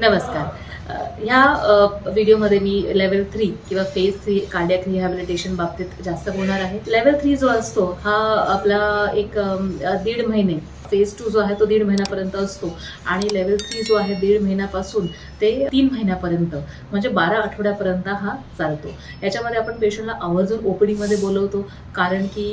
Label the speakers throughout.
Speaker 1: नमस्कार. ह्या व्हिडिओमध्ये मी लेवल थ्री किंवा फेज थ्री कार्डियक रिहॅबिलिटेशन बाबतीत जास्त बोलणार आहे. लेवल थ्री जो असतो हा आपला एक दीड महिने फेज टू जो आहे तो दीड महिन्यापर्यंत असतो. आणि लेवल थ्री जो आहे दीड महिन्यापासून ते तीन महिन्यापर्यंत म्हणजे बारा आठवड्यापर्यंत हा चालतो. याच्यामध्ये आपण पेशंटला आवर्जून ओपीडीमध्ये बोलवतो कारण की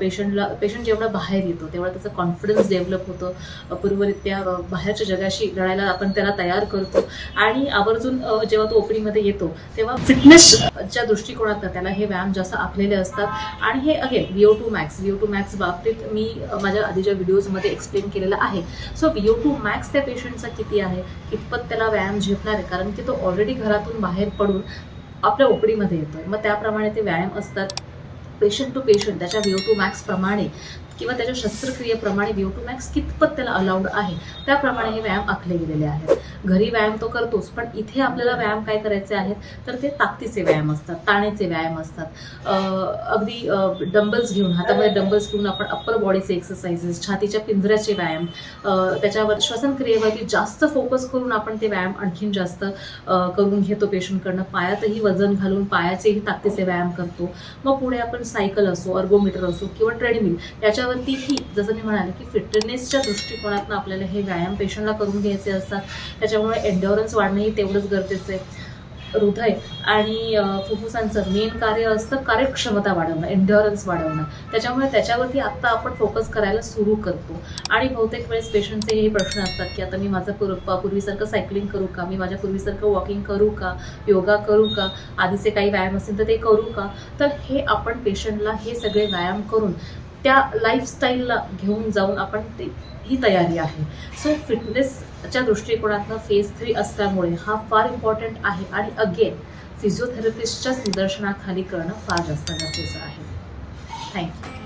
Speaker 1: पेशंटला पेशंट जेवढा बाहेर येतो तेवढा त्याचा कॉन्फिडन्स डेव्हलप होतं. पूर्वरित्या बाहेरच्या जगाशी लढायला आपण त्याला तयार करतो. आणि आवर्जून जेव्हा तो ओपीडीमध्ये येतो तेव्हा फिटनेसच्या दृष्टिकोनातनं त्याला हे व्यायाम जास्त आखलेले असतात. आणि हे again V O two max V O two max बाबतीत मी माझ्या आधीच्या व्हिडिओजमध्ये एक्सप्लेन केलेलं आहे. सो व्हिओ टू मॅक्स त्या पेशंटचा किती आहे? कितपत त्याला व्यायाम झेपणार आहे? कारण की तो ऑलरेडी घरातून बाहेर पडून आपल्या ओपडीमध्ये येतोय. मग त्याप्रमाणे ते व्यायाम असतात पेशंट टू पेशंट त्याच्या व्हिओ टू मॅक्स प्रमाणे किंवा त्याच्या शस्त्रक्रियेप्रमाणे व्हिओ टू मॅक्स कितपत त्याला अलाउड आहे? त्याप्रमाणे हे व्यायाम आखले गेलेले आहेत. घरी व्यायाम तो करतोच पण इथे आपल्याला व्यायाम काय करायचे आहेत? तर ते ताकदीचे व्यायाम असतात ताणेचे व्यायाम असतात. अगदी डंबल्स घेऊन हातामध्ये डंबल्स घेऊन आपण अप्पर बॉडीचे एक्सरसाइजेस छातीच्या पिंजऱ्याचे व्यायाम त्याच्यावर त्याच्यावर श्वसनक्रियेवरती जास्त फोकस करून आपण ते व्यायाम आणखीन जास्त करून घेतो पेशंटकडनं पायातही वजन घालून पायाचेही ताकदीचे व्यायाम करतो. मग पुढे आपण सायकल असो अर्गोमीटर असो किंवा ट्रेडमिल याच्यावरतीही जसं मी म्हणाले की फिटनेसच्या दृष्टिकोनातून आपल्याला हे व्यायाम पेशंटला करून घ्यायचे असतात. त्याच्यामुळे एन्डॉरन्स वाढणंही तेवढंच गरजेचं आहे. हृदय आणि फुफ्फुसांचं मेन कार्य असतं कार्यक्षमता वाढवणं एन्डॉरन्स वाढवणं. त्याच्यामुळे त्याच्यावरती आत्ता आपण फोकस करायला सुरू करतो. आणि बहुतेक वेळेस पेशंटचे हे प्रश्न असतात की आता मी माझं पूर्व पूर्वीसारखं सायकलिंग करू का? मी माझ्या पूर्वीसारखं वॉकिंग करू का? योगा करू का? आधीचे काही व्यायाम असतील तर ते करू का? तर हे आपण पेशंटला हे सगळे व्यायाम करून त्या लाईफस्टाईलला घेऊन जाऊन आपण ते ही तयारी आहे. सो फिटनेसच्या दृष्टिकोनातनं फेज थ्री असल्यामुळे हा फार इम्पॉर्टंट आहे आणि अगेन फिजिओथेरपिस्टच्याच निदर्शनाखाली करणं फार जास्त गरजेचं आहे. थँक्यू